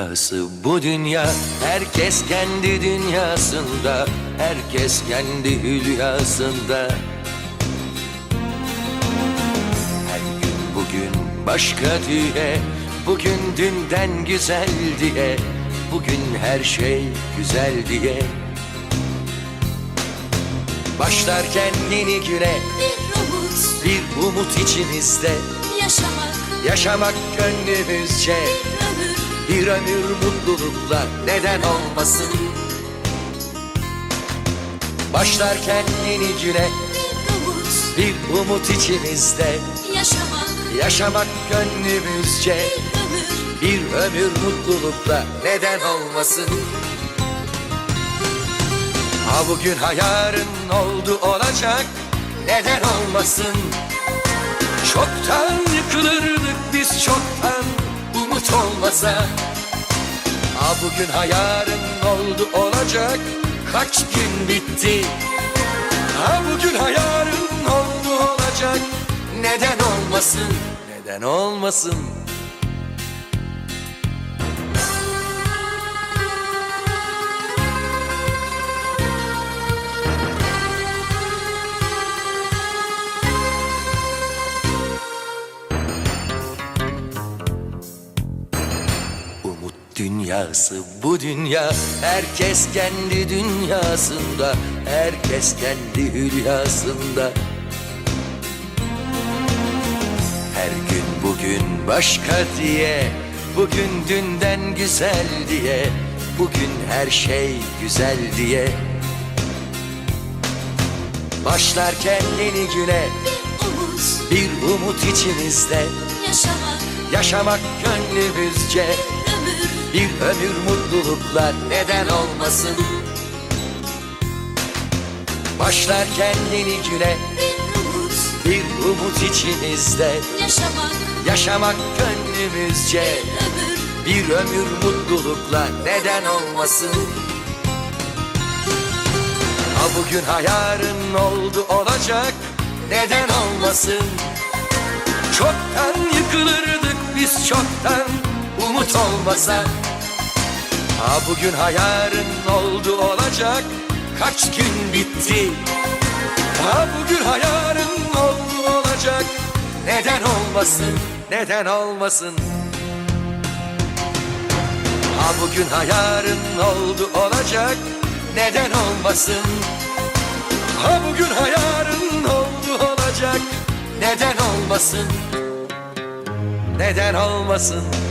dünyası bu dünya Herkes kendi dünyasında Herkes kendi hülyasında. Her gün bugün başka diye Bugün dünden güzel diye Bugün her şey güzel diye. Başlarken yeni güne Bir umut bir umut içimizde. yaşamak. Yaşamak gönlümüzce bir ömür mutlulukla neden olmasın? Başlarken yeni güne bir umut bir umut içimizde. Yaşamak Yaşamak gönlümüzce. Bir ömür bir ömür mutlulukla. Neden olmasın? Ha bugün ha yarın oldu olacak. Neden olmasın? Çoktan yıkılırdık biz çoktan umut olmasa. Ha bugün ha yarın oldu olacak. Kaç gün bitti? Ha bugün ha yarın oldu olacak. Neden olmasın? Neden olmasın dünyası bu dünya Herkes kendi dünyasında Herkes kendi hülyasında. Her gün bugün başka diye Bugün dünden güzel diye Bugün her şey güzel diye. Başlarken yeni güne bir umut bir umut içimizde. yaşamak Yaşamak gönlümüzce Bir ömür mutluluklar neden olmasın? Başlarken yeni güne bir umut. Bir umut içimizde. Yaşamak. Yaşamak gönlümüzce. Bir ömür. Bir ömür mutlulukla neden olmasın? Ha bugün ha yarın oldu olacak. Neden olmasın? Çoktan yıkılırdık biz çoktan umut olmasa. Ha bugün ha yarın oldu olacak kaç gün bitti? Ha bugün ha yarın oldu olacak neden olmasın neden olmasın? Ha bugün ha yarın oldu olacak neden olmasın? Ha bugün ha yarın oldu olacak neden olmasın? Neden olmasın